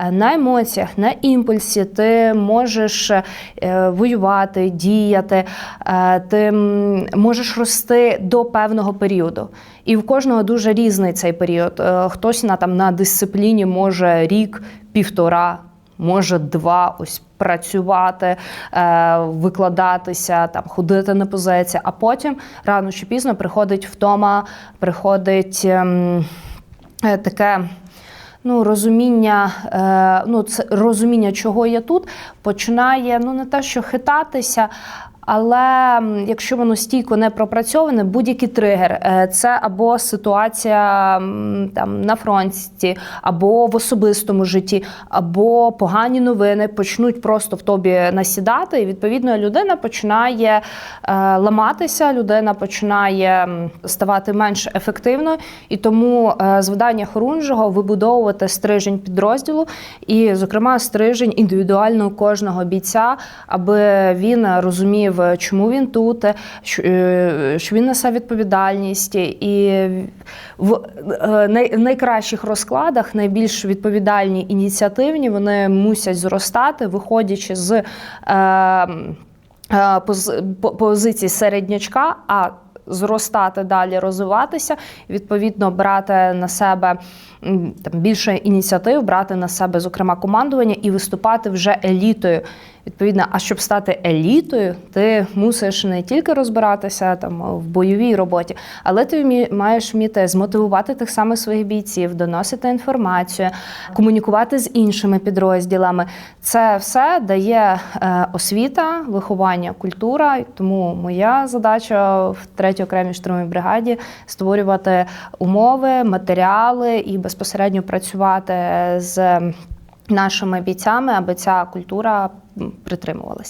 е, на емоціях, на імпульсі, ти можеш е, воювати, діяти, е, ти можеш рости до певного періоду. І в кожного дуже різний цей період. Хтось на там на дисципліні може рік, півтора, може два ось працювати, викладатися, там ходити на позиції, а потім рано чи пізно приходить втома, приходить ем, таке. Ну, розуміння, е, ну, це розуміння, чого я тут, починає ну не те, що хитатися, але якщо воно стійко не пропрацьоване, будь-який тригер е, це або ситуація там на фронті, або в особистому житті, або погані новини почнуть просто в тобі насідати, і відповідно людина починає е, ламатися, людина починає ставати менш ефективною, і тому е, завдання Хорунжого вибудовувати стрижень підрозділу, і, зокрема, стрижень індивідуального кожного бійця, аби він розумів, чому він тут, що, е, він несе відповідальність, і в е, найкращих розкладах найбільш відповідальні ініціативні вони мусять зростати, виходячи з. Е, е, поз- по- позиції середнячка, а зростати далі, розвиватися, відповідно, брати на себе там більше ініціатив, брати на себе, зокрема, командування і виступати вже елітою. Відповідно, а щоб стати елітою, ти мусиш не тільки розбиратися там в бойовій роботі, але ти маєш вміти змотивувати тих самих своїх бійців, доносити інформацію, комунікувати з іншими підрозділами. Це все дає е, освіта, виховання, культура. Тому моя задача в третій окремій штурмовій бригаді створювати умови, матеріали і безпосередньо працювати з нашими бійцями, аби ця культура притримувалась.